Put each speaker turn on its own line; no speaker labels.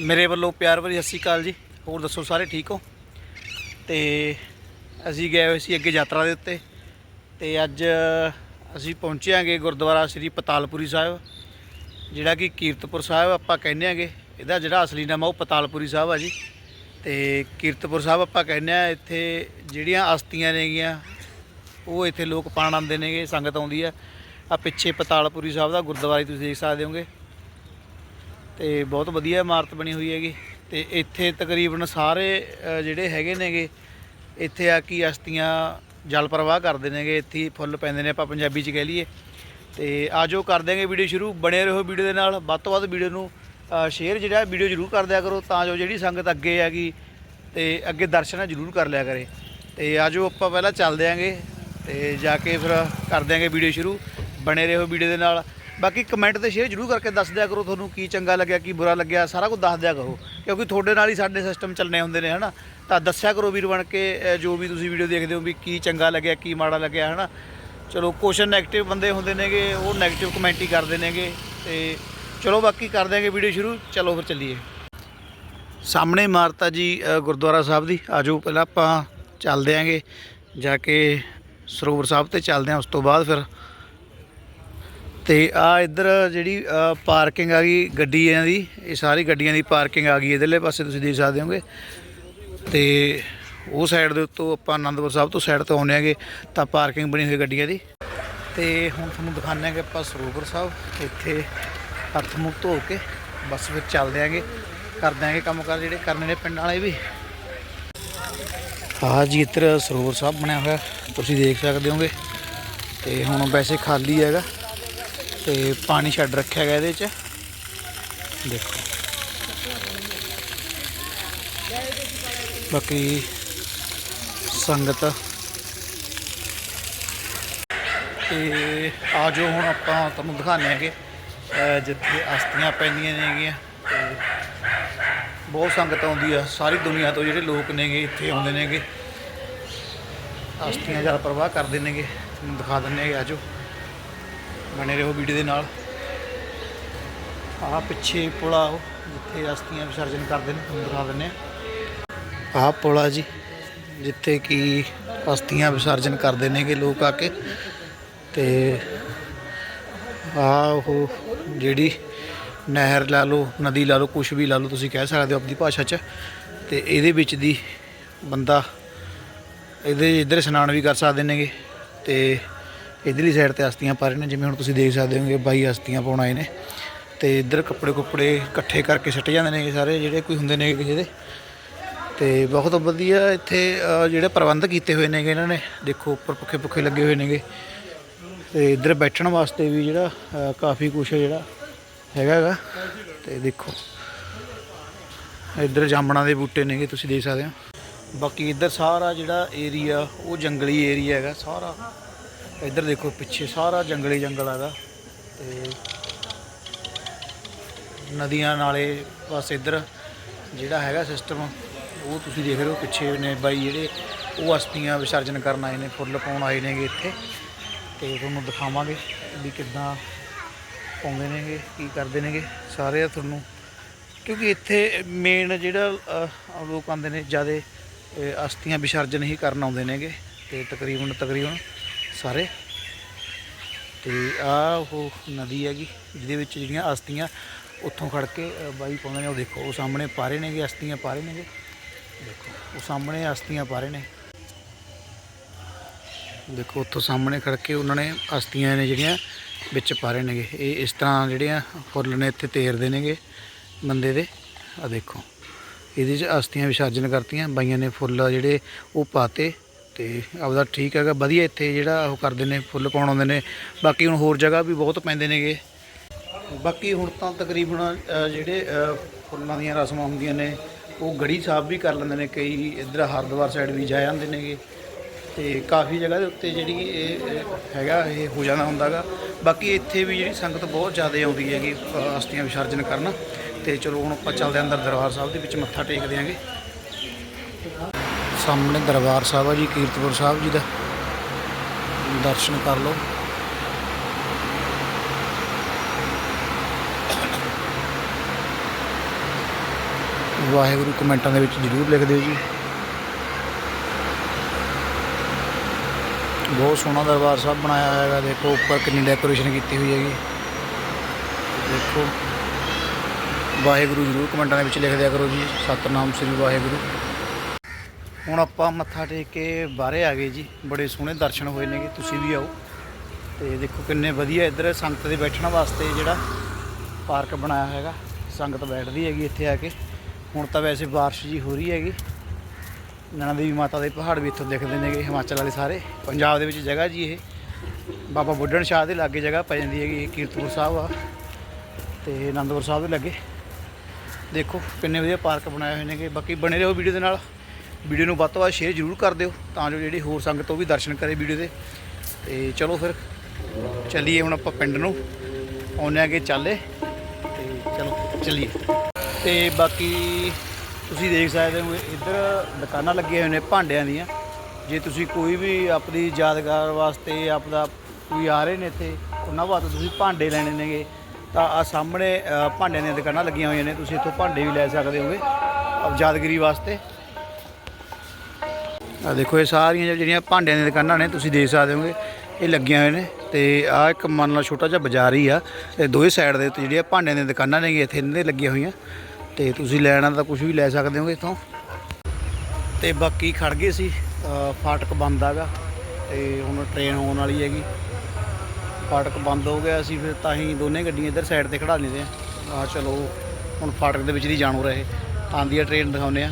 ਮੇਰੇ ਵੱਲੋਂ ਪਿਆਰ ਭਰੀ ਸਤਿ ਸ਼੍ਰੀ ਅਕਾਲ ਜੀ। ਹੋਰ ਦੱਸੋ ਸਾਰੇ ਠੀਕ ਹੋ? ਤੇ ਅਸੀਂ ਗਏ ਹੋਏ ਸੀ ਅੱਗੇ ਯਾਤਰਾ ਦੇ ਉੱਤੇ। ਤੇ ਅੱਜ ਅਸੀਂ ਪਹੁੰਚਿਆਂਗੇ ਗੁਰਦੁਆਰਾ ਸ੍ਰੀ ਪਤਾਲਪੁਰੀ ਸਾਹਿਬ, ਜਿਹੜਾ ਕਿ ਕੀਰਤਪੁਰ ਸਾਹਿਬ ਆਪਾਂ ਕਹਿੰਦੇ ਆਂਗੇ ਇਹਦਾ ਜਿਹੜਾ ਅਸਲੀ ਨਾਮ ਆ ਉਹ ਪਤਾਲਪੁਰੀ ਸਾਹਿਬ ਆ ਜੀ। ਤੇ ਕੀਰਤਪੁਰ ਸਾਹਿਬ ਆਪਾਂ ਕਹਿੰਦੇ ਆ ਇੱਥੇ ਜਿਹੜੀਆਂ ਅਸਤੀਆਂ ਨੇਗੀਆਂ, ਉਹ ਇੱਥੇ ਲੋਕ ਪਾਣ ਆਉਂਦੇ ਨੇਗੇ, ਸੰਗਤ ਆਉਂਦੀ ਆ। ਆ ਪਿੱਛੇ ਪਤਾਲਪੁਰੀ ਸਾਹਿਬ ਦਾ ਗੁਰਦੁਆਰਾ ਤੁਸੀਂ ਦੇਖ ਸਕਦੇ ਹੋਗੇ। ਤੇ ਬਹੁਤ ਵਧੀਆ ਇਮਾਰਤ ਬਣੀ ਹੋਈ ਹੈਗੀ। ਤੇ ਇੱਥੇ ਤਕਰੀਬਨ ਸਾਰੇ ਜਿਹੜੇ ਹੈਗੇ ਨੇਗੇ, ਇੱਥੇ ਆ ਕੀ ਅਸਤੀਆਂ ਜਲ ਪ੍ਰਵਾਹ ਕਰਦੇ ਨੇਗੇ। ਇੱਥੇ ਫੁੱਲ ਪੈਂਦੇ ਨੇ ਆਪਾਂ ਪੰਜਾਬੀ ਚ ਕਹਿ ਲਈਏ। ਤੇ ਆਜੋ ਕਰ ਦਿਆਂਗੇ ਵੀਡੀਓ ਸ਼ੁਰੂ। ਬਣੇ ਰਹੋ ਵੀਡੀਓ ਦੇ ਨਾਲ। ਵੱਧ ਤੋਂ ਵੱਧ ਵੀਡੀਓ ਨੂੰ ਸ਼ੇਅਰ ਜਿਹੜਾ ਵੀਡੀਓ ਜ਼ਰੂਰ ਕਰ ਦਿਆ ਕਰੋ ਤਾਂ ਜੋ ਜਿਹੜੀ ਸੰਗਤ ਅੱਗੇ ਹੈਗੀ ਤੇ ਅੱਗੇ ਦਰਸ਼ਨ ਜ਼ਰੂਰ ਕਰ ਲਿਆ ਕਰੇ। ਤੇ ਆਜੋ ਆਪਾਂ ਪਹਿਲਾਂ ਚੱਲਦੇ ਆਂਗੇ ਤੇ ਜਾ ਕੇ ਫਿਰ ਕਰ ਦਿਆਂਗੇ ਵੀਡੀਓ ਸ਼ੁਰੂ। ਬਣੇ ਰਹੋ ਵੀਡੀਓ ਦੇ ਨਾਲ। ਬਾਕੀ ਕਮੈਂਟ ਤੇ ਸ਼ੇਅਰ ਜਰੂਰ ਕਰਕੇ ਦੱਸ ਦਿਆ ਕਰੋ ਤੁਹਾਨੂੰ ਕੀ ਚੰਗਾ ਲੱਗਿਆ, ਕੀ ਬੁਰਾ ਲੱਗਿਆ, ਸਾਰਾ ਕੁਝ ਦੱਸ ਦਿਆ ਕਰੋ। ਕਿਉਂਕਿ ਤੁਹਾਡੇ ਨਾਲ ਹੀ ਸਾਡੇ ਸਿਸਟਮ ਚੱਲਣੇ ਹੁੰਦੇ ਨੇ, ਹਨਾ? ਤਾਂ ਦੱਸਿਆ ਕਰੋ ਵੀਰ ਬਣ ਕੇ ਜੋ ਵੀ ਤੁਸੀਂ ਵੀਡੀਓ ਦੇਖਦੇ ਹੋ ਵੀ ਕੀ ਚੰਗਾ ਲੱਗਿਆ, ਕੀ ਮਾੜਾ ਲੱਗਿਆ, ਹਨਾ? ਚਲੋ ਕੁਛ ਨੈਗੇਟਿਵ ਬੰਦੇ ਹੁੰਦੇ ਨੇਗੇ, ਉਹ ਨੈਗੇਟਿਵ ਕਮੈਂਟ ਹੀ ਕਰਦੇ ਨੇਗੇ, ਤੇ ਚਲੋ ਬਾਕੀ ਕਰ ਦਿਆਂਗੇ ਵੀਡੀਓ ਸ਼ੁਰੂ, ਚਲੋ ਫਿਰ ਚੱਲੀਏ। ਸਾਹਮਣੇ ਇਮਾਰਤਾ ਜੀ ਗੁਰਦੁਆਰਾ ਸਾਹਿਬ ਦੀ, ਆਜੋ ਪਹਿਲਾਂ ਆਪਾਂ ਚੱਲਦੇ ਆਂਗੇ, ਜਾ ਕੇ ਸਰੋਵਰ ਸਾਹਿਬ ਤੇ ਚੱਲਦੇ ਆਂ, ਉਸ ਤੋਂ ਬਾਅਦ ਫਿਰ ਤੇ ਆ ਇੱਧਰ ਜਿਹੜੀ ਪਾਰਕਿੰਗ ਆ ਗਈ ਗੱਡੀ ਇਹਨਾਂ ਦੀ, ਇਹ ਸਾਰੀ ਗੱਡੀਆਂ ਦੀ ਪਾਰਕਿੰਗ ਆ ਗਈ ਇਧਰਲੇ ਪਾਸੇ, ਤੁਸੀਂ ਦੇਖ ਸਕਦੇ ਹੋਗੇ। ਤੇ ਉਹ ਸਾਈਡ ਦੇ ਉੱਤੋਂ ਆਪਾਂ ਆਨੰਦਪੁਰ ਸਾਹਿਬ ਤੋਂ ਸਾਈਡ ਤੋਂ ਆਉਂਦੇ ਆਂਗੇ ਤਾਂ ਪਾਰਕਿੰਗ ਬਣੀ ਹੋਈ ਗੱਡੀਆਂ ਦੀ। ਤੇ ਹੁਣ ਤੁਹਾਨੂੰ ਦਿਖਾਉਂਦੇ ਆਂਗੇ ਆਪਾਂ ਸਰੋਵਰ ਸਾਹਿਬ, ਇੱਥੇ ਹੱਥ ਮੂੰਹ ਧੋ ਕੇ ਬਸ ਫਿਰ ਚੱਲਦੇ ਆਂਗੇ ਕਰ ਦਿਆਂਗੇ ਕੰਮ ਕਰ ਜਿਹੜੇ ਕਰਨੇ ਨੇ ਪਿੰਡ ਵਾਲੇ ਵੀ। ਆਹ ਜੀ ਇੱਧਰ ਸਰੋਵਰ ਸਾਹਿਬ ਬਣਿਆ ਹੋਇਆ, ਤੁਸੀਂ ਦੇਖ ਸਕਦੇ ਹੋਗੇ। ਤੇ ਹੁਣ ਵੈਸੇ ਖਾਲੀ ਹੈਗਾ। ਤੇ ਪਾਣੀ ਛੱਡ ਰੱਖਿਆ ਗਿਆ ਇਹਦੇ ਚ। ਦੇਖੋ। ਬਾਕੀ ਸੰਗਤ। ਤੇ ਆ ਜੋ ਹੁਣ ਆਪਾਂ ਤੁਹਾਨੂੰ ਦਿਖਾਉਂਦੇ ਹੈਗੇ, ਅਹ ਜਿੱਥੇ ਅਸਤੀਆਂ ਪੈਂਦੀਆਂ ਨੇਗੀਆਂ ਤੇ ਬਹੁਤ ਸੰਗਤ ਆਉਂਦੀ ਆ, ਸਾਰੀ ਦੁਨੀਆ ਤੋਂ ਜਿਹੜੇ ਲੋਕ ਨੇਗੇ, ਇੱਥੇ ਆਉਂਦੇ ਨੇਗੇ। ਅਸਤੀਆਂ ਜਲ ਪ੍ਰਵਾਹ ਕਰਦੇ ਨੇਗੇ। ਤੁਹਾਨੂੰ ਦਿਖਾ ਦਿੰਦੇ ਹੈਗੇ, ਆਜੋ। ਬਣੇ ਰਹੋ ਵੀਡੀਓ ਦੇ ਨਾਲ। ਆਹ ਪਿੱਛੇ ਪੁਲਾ ਉਹ, ਜਿੱਥੇ ਅਸਥੀਆਂ ਵਿਸਰਜਨ ਕਰਦੇ ਨੇ, ਤੁਹਾਨੂੰ ਦਿਖਾ ਦਿੰਦੇ ਆ ਆਹ ਆ ਜੀ, ਜਿੱਥੇ ਕਿ ਅਸਥੀਆਂ ਵਿਸਰਜਨ ਕਰਦੇ ਨੇਗੇ ਲੋਕ ਆ ਕੇ। ਤੇ ਆ ਉਹ ਜਿਹੜੀ ਨਹਿਰ ਲਾ ਲਓ, ਨਦੀ ਲਾ ਲਓ ਕੁਝ ਵੀ ਲਾ ਲਓ, ਤੁਸੀਂ ਕਹਿ ਸਕਦੇ ਹੋ ਆਪਣੀ ਭਾਸ਼ਾ 'ਚ। ਤੇ ਇਹਦੇ ਵਿੱਚ ਦੀ ਬੰਦਾ, ਇਹਦੇ ਇੱਧਰ ਇਸ਼ਨਾਨ ਵੀ ਕਰ ਸਕਦੇ ਨੇਗੇ। ਤੇ ਇਧਰਲੀ ਸਾਈਡ ਤੇ ਅਸਤੀਆਂ ਪਾ ਰਹੇ ਨੇ, ਜਿਵੇਂ ਹੁਣ ਤੁਸੀਂ ਦੇਖ ਸਕਦੇ ਹੋਗੇ, ਬਾਈ ਅਸਤੀਆਂ ਪਾਉਣ ਆਏ ਨੇ। ਤੇ ਇੱਧਰ ਕੱਪੜੇ ਕੁੱਪੜੇ ਇਕੱਠੇ ਕਰਕੇ ਸਿੱਟ ਜਾਂਦੇ ਨੇ ਸਾਰੇ, ਜਿਹੜੇ ਕੋਈ ਹੁੰਦੇ ਨੇ ਕਿਸੇ ਦੇ। ਤੇ ਬਹੁਤ ਵਧੀਆ ਇੱਥੇ ਜਿਹੜੇ ਪ੍ਰਬੰਧ ਕੀਤੇ ਹੋਏ ਨੇਗੇ ਇਹਨਾਂ ਨੇ। ਦੇਖੋ, ਉੱਪਰ ਪੱਖੇ ਪੁੱਖੇ ਲੱਗੇ ਹੋਏ ਨੇਗੇ। ਤੇ ਇੱਧਰ ਬੈਠਣ ਵਾਸਤੇ ਵੀ ਜਿਹੜਾ ਕਾਫੀ ਕੁਝ ਜਿਹੜਾ, ਹੈਗਾ ਹੈਗਾ। ਤੇ ਦੇਖੋ, ਇੱਧਰ ਜਾਮਣਾਂ ਦੇ ਬੂਟੇ ਨੇਗੇ, ਤੁਸੀਂ ਦੇਖ ਸਕਦੇ ਹੋ। ਬਾਕੀ ਇੱਧਰ ਸਾਰਾ ਜਿਹੜਾ ਏਰੀਆ ਉਹ ਜੰਗਲੀ ਏਰੀਆ ਹੈਗਾ, ਸਾਰਾ। ਇੱਧਰ ਦੇਖੋ, ਪਿੱਛੇ ਸਾਰਾ ਜੰਗਲੀ ਜੰਗਲ ਹੈਗਾ ਤੇ ਨਦੀਆਂ ਨਾਲੇ ਬਸ ਇੱਧਰ ਜਿਹੜਾ ਹੈਗਾ ਸਿਸਟਮ ਉਹ ਤੁਸੀਂ ਦੇਖ ਰਹੇ ਹੋ, ਪਿੱਛੇ ਨੇ ਬਾਈ ਜਿਹੜੇ ਉਹ ਅਸਤੀਆਂ ਵਿਸਰਜਨ ਕਰਨ ਆਏ ਨੇ, ਫੁੱਲ ਪਾਉਣ ਆਏ ਨੇਗੇ ਇੱਥੇ। ਤੇ ਤੁਹਾਨੂੰ ਦਿਖਾਵਾਂਗੇ ਵੀ ਕਿੱਦਾਂ ਪਾਉਂਦੇ ਨੇਗੇ, ਕੀ ਕਰਦੇ ਨੇਗੇ ਸਾਰੇ ਤੁਹਾਨੂੰ। ਕਿਉਂਕਿ ਇੱਥੇ ਮੇਨ ਜਿਹੜਾ ਲੋਕ ਆਉਂਦੇ ਨੇ, ਜ਼ਿਆਦਾ ਅਸਤੀਆਂ ਵਿਸਰਜਨ ਹੀ ਕਰਨ ਆਉਂਦੇ ਨੇਗੇ। ਤੇ ਤਕਰੀਬਨ ਤਕਰੀਬਨ ਸਾਰੇ। ਤੇ ਆ ਉਹ ਨਦੀ ਹੈਗੀ, ਜਿਹਦੇ ਵਿੱਚ ਜਿਹੜੀਆਂ ਅਸਤੀਆਂ ਉੱਥੋਂ ਖੜ ਕੇ ਬਾਈ ਪਾਉਂਦੇ ਨੇ ਉਹ ਦੇਖੋ, ਉਹ ਸਾਹਮਣੇ ਪਾ ਰਹੇ ਨੇਗੇ, ਅਸਤੀਆਂ ਪਾ ਰਹੇ ਨੇਗੇ। ਦੇਖੋ, ਉਹ ਸਾਹਮਣੇ ਅਸਤੀਆਂ ਪਾ ਰਹੇ ਨੇ। ਦੇਖੋ, ਉੱਥੋਂ ਸਾਹਮਣੇ ਖੜ ਕੇ ਉਹਨਾਂ ਨੇ ਅਸਤੀਆਂ ਨੇ ਜਿਹੜੀਆਂ ਵਿੱਚ ਪਾ ਰਹੇ ਨੇਗੇ। ਇਹ ਇਸ ਤਰ੍ਹਾਂ ਜਿਹੜੀਆਂ ਫੁੱਲ ਨੇ ਇੱਥੇ ਤੇਰਦੇ ਨੇਗੇ ਬੰਦੇ ਦੇ। ਆ ਦੇਖੋ, ਇਹਦੇ 'ਚ ਅਸਤੀਆਂ ਵਿਸਰਜਨ ਕਰਤੀਆਂ, ਬਾਈਆਂ ਨੇ ਫੁੱਲ ਜਿਹੜੇ ਉਹ ਪਾਤੇ। ਤੇ ਆਪਦਾ ਠੀਕ ਹੈਗਾ ਵਧੀਆ ਇੱਥੇ ਜਿਹੜਾ ਉਹ ਕਰਦੇ ਨੇ ਫੁੱਲ ਪਾਉਣ ਆਉਂਦੇ ਨੇ। ਬਾਕੀ ਹੁਣ ਹੋਰ ਜਗ੍ਹਾ ਵੀ ਬਹੁਤ ਪੈਂਦੇ ਨੇਗੇ। ਬਾਕੀ ਹੁਣ ਤਾਂ ਤਕਰੀਬਨ ਜਿਹੜੇ ਫੁੱਲਾਂ ਦੀਆਂ ਰਸਮਾਂ ਹੁੰਦੀਆਂ ਨੇ ਉਹ ਗੜੀ ਸਾਹਿਬ ਵੀ ਕਰ ਲੈਂਦੇ ਨੇ। ਕਈ ਇੱਧਰ ਹਰਿਦੁਆਰ ਸਾਈਡ ਵੀ ਜਾ ਜਾਂਦੇ ਨੇਗੇ। ਤੇ ਕਾਫੀ ਜਗ੍ਹਾ ਦੇ ਉੱਤੇ ਜਿਹੜੀ ਇਹ ਹੈਗਾ ਇਹ ਹੋ ਜਾਂਦਾ ਹੁੰਦਾਗਾ। ਬਾਕੀ ਇੱਥੇ ਵੀ ਜਿਹੜੀ ਸੰਗਤ ਬਹੁਤ ਜ਼ਿਆਦਾ ਆਉਂਦੀ ਹੈਗੀ ਅ, ਅਸਤੀਆਂ ਵਿਸਰਜਨ ਕਰਨ। ਤੇ ਚਲੋ ਹੁਣ ਆਪਾਂ ਚੱਲਦੇ ਹਾਂ ਅੰਦਰ ਦਰਬਾਰ ਸਾਹਿਬ ਦੇ ਵਿੱਚ ਮੱਥਾ ਟੇਕਦੇ ਆਂਗੇ। ਸਾਹਮਣੇ ਦਰਬਾਰ ਸਾਹਿਬ ਆ ਜੀ, ਕੀਰਤਪੁਰ ਸਾਹਿਬ ਜੀ ਦਾ। ਦਰਸ਼ਨ ਕਰ ਲਓ। ਵਾਹਿਗੁਰੂ ਕਮੈਂਟਾਂ ਦੇ ਵਿੱਚ ਜ਼ਰੂਰ ਲਿਖ ਦਿਓ ਜੀ। ਬਹੁਤ ਸੋਹਣਾ ਦਰਬਾਰ ਸਾਹਿਬ ਬਣਾਇਆ ਹੋਇਆ ਹੈਗਾ, ਦੇਖੋ ਉੱਪਰ ਕਿੰਨੀ ਡੈਕੋਰੇਸ਼ਨ ਕੀਤੀ ਹੋਈ ਹੈਗੀ। ਦੇਖੋ। ਵਾਹਿਗੁਰੂ ਜ਼ਰੂਰ ਕਮੈਂਟਾਂ ਦੇ ਵਿੱਚ ਲਿਖ ਦਿਆ ਕਰੋ ਜੀ। ਸਤਨਾਮ ਸ੍ਰੀ ਵਾਹਿਗੁਰੂ। ਹੁਣ ਆਪਾਂ ਮੱਥਾ ਟੇਕ ਕੇ ਬਾਹਰੇ ਆ ਗਏ ਜੀ। ਬੜੇ ਸੋਹਣੇ ਦਰਸ਼ਨ ਹੋਏ ਨੇਗੇ, ਤੁਸੀਂ ਵੀ ਆਓ। ਤੇ ਦੇਖੋ ਕਿੰਨੇ ਵਧੀਆ ਇੱਧਰ ਸੰਗਤ ਦੇ ਬੈਠਣ ਵਾਸਤੇ ਜਿਹੜਾ ਪਾਰਕ ਬਣਾਇਆ ਹੈਗਾ। ਸੰਗਤ ਬੈਠਦੀ ਹੈਗੀ ਇੱਥੇ ਆ ਕੇ। ਹੁਣ ਤਾਂ ਵੈਸੇ ਬਾਰਿਸ਼ ਜੀ ਹੋ ਰਹੀ ਹੈਗੀ। ਨੈਣਾ ਦੇਵੀ ਮਾਤਾ ਦੇ ਪਹਾੜ ਵੀ ਇੱਥੋਂ ਦਿਖਦੇ ਨੇਗੇ, ਹਿਮਾਚਲ ਵਾਲੇ ਸਾਰੇ। ਪੰਜਾਬ ਦੇ ਵਿੱਚ ਜਗ੍ਹਾ ਜੀ ਇਹ। ਬਾਬਾ ਬੁੱਢਣ ਸ਼ਾਹ ਦੇ ਲਾਗੇ ਜਗ੍ਹਾ ਪੈ ਜਾਂਦੀ ਹੈਗੀ, ਇਹ ਕੀਰਤਪੁਰ ਸਾਹਿਬ ਆ। ਤੇ ਆਨੰਦਪੁਰ ਸਾਹਿਬ ਦੇ ਲਾਗੇ। ਦੇਖੋ ਕਿੰਨੇ ਵਧੀਆ ਪਾਰਕ ਬਣਾਏ ਹੋਏ ਨੇਗੇ। ਬਾਕੀ ਬਣੇ ਰਹੋ ਵੀਡੀਓ ਦੇ ਨਾਲ। ਵੀਡੀਓ ਨੂੰ ਵੱਧ ਤੋਂ ਵੱਧ ਸ਼ੇਅਰ ਜ਼ਰੂਰ ਕਰ ਦਿਓ ਤਾਂ ਜੋ ਜਿਹੜੀ ਹੋਰ ਸੰਗਤ ਉਹ ਵੀ ਦਰਸ਼ਨ ਕਰੇ ਵੀਡੀਓ ਦੇ। ਤੇ ਚਲੋ ਫਿਰ, ਚੱਲੀਏ ਹੁਣ ਆਪਾਂ ਪਿੰਡ ਨੂੰ। ਆਉਂਦੇ ਆਗੇ ਚੱਲੇ। ਤੇ ਚਲੋ, ਚੱਲੀਏ। ਤੇ ਬਾਕੀ ਤੁਸੀਂ ਦੇਖ ਸਕਦੇ ਹੋ, ਇੱਧਰ ਦੁਕਾਨਾਂ ਲੱਗੀਆਂ ਹੋਈਆਂ ਨੇ ਭਾਂਡਿਆਂ ਦੀਆਂ। ਜੇ ਤੁਸੀਂ ਕੋਈ ਵੀ ਆਪਣੀ ਯਾਦਗਾਰ ਵਾਸਤੇ ਆਪਦਾ ਕੋਈ ਆ ਰਹੇ ਨੇ ਇੱਥੇ, ਉਹਨਾਂ ਵਾਸਤੇ ਤੁਸੀਂ ਭਾਂਡੇ ਲੈਣੇ ਨੇਗੇ। ਤਾਂ ਆ ਸਾਹਮਣੇ ਭਾਂਡਿਆਂ ਦੀਆਂ ਦੁਕਾਨਾਂ ਲੱਗੀਆਂ ਹੋਈਆਂ ਨੇ। ਤੁਸੀਂ ਇੱਥੋਂ ਭਾਂਡੇ ਵੀ ਲੈ ਸਕਦੇ ਹੋਗੇ, ਆਪ ਯਾਦਗਰੀ ਵਾਸਤੇ। ਆ ਦੇਖੋ, ਇਹ ਸਾਰੀਆਂ ਜਿਹੜੀਆਂ ਭਾਂਡਿਆਂ ਦੀਆਂ ਦੁਕਾਨਾਂ ਨੇ, ਤੁਸੀਂ ਦੇਖ ਸਕਦੇ ਹੋਗੇ, ਇਹ ਲੱਗੀਆਂ ਹੋਏ ਨੇ ਤੇ ਆ ਇੱਕ ਮੰਨ ਲਓ ਛੋਟਾ ਜਿਹਾ ਬਾਜ਼ਾਰ ਹੀ ਆ ਤੇ ਦੋਵੇਂ ਸਾਈਡ ਦੇ ਉੱਤੇ ਜਿਹੜੀਆਂ ਭਾਂਡਿਆਂ ਦੀਆਂ ਦੁਕਾਨਾਂ ਨੇ, ਇੱਥੇ ਇਹਨਾਂ ਦੇ ਲੱਗੀਆਂ ਹੋਈਆਂ। ਤੇ ਤੁਸੀਂ ਲੈਣਾ ਤਾਂ ਕੁਝ ਵੀ ਲੈ ਸਕਦੇ ਹੋਗੇ ਇੱਥੋਂ। ਤੇ ਬਾਕੀ ਖੜ ਗਏ ਸੀ ਫਾਟਕ ਬੰਦ ਆਗਾ ਤੇ ਹੁਣ ਟ੍ਰੇਨ ਆਉਣ ਵਾਲੀ ਹੈਗੀ। ਫਾਟਕ ਬੰਦ ਹੋ ਗਿਆ ਅਸੀਂ ਫਿਰ ਤਾਂ ਹੀ ਦੋਨੇ ਗੱਡੀਆਂ ਇੱਧਰ ਸਾਈਡ ਤੇ ਖੜਾ ਲੈਂਦੇ ਆ ਆ ਚਲੋ, ਹੁਣ ਫਾਟਕ ਦੇ ਵਿੱਚ ਦੀ ਜਾਣੂ ਰਹੇ। ਆਂਦੀ ਆ ਟ੍ਰੇਨ ਦਿਖਾਉਂਦੇ ਆ।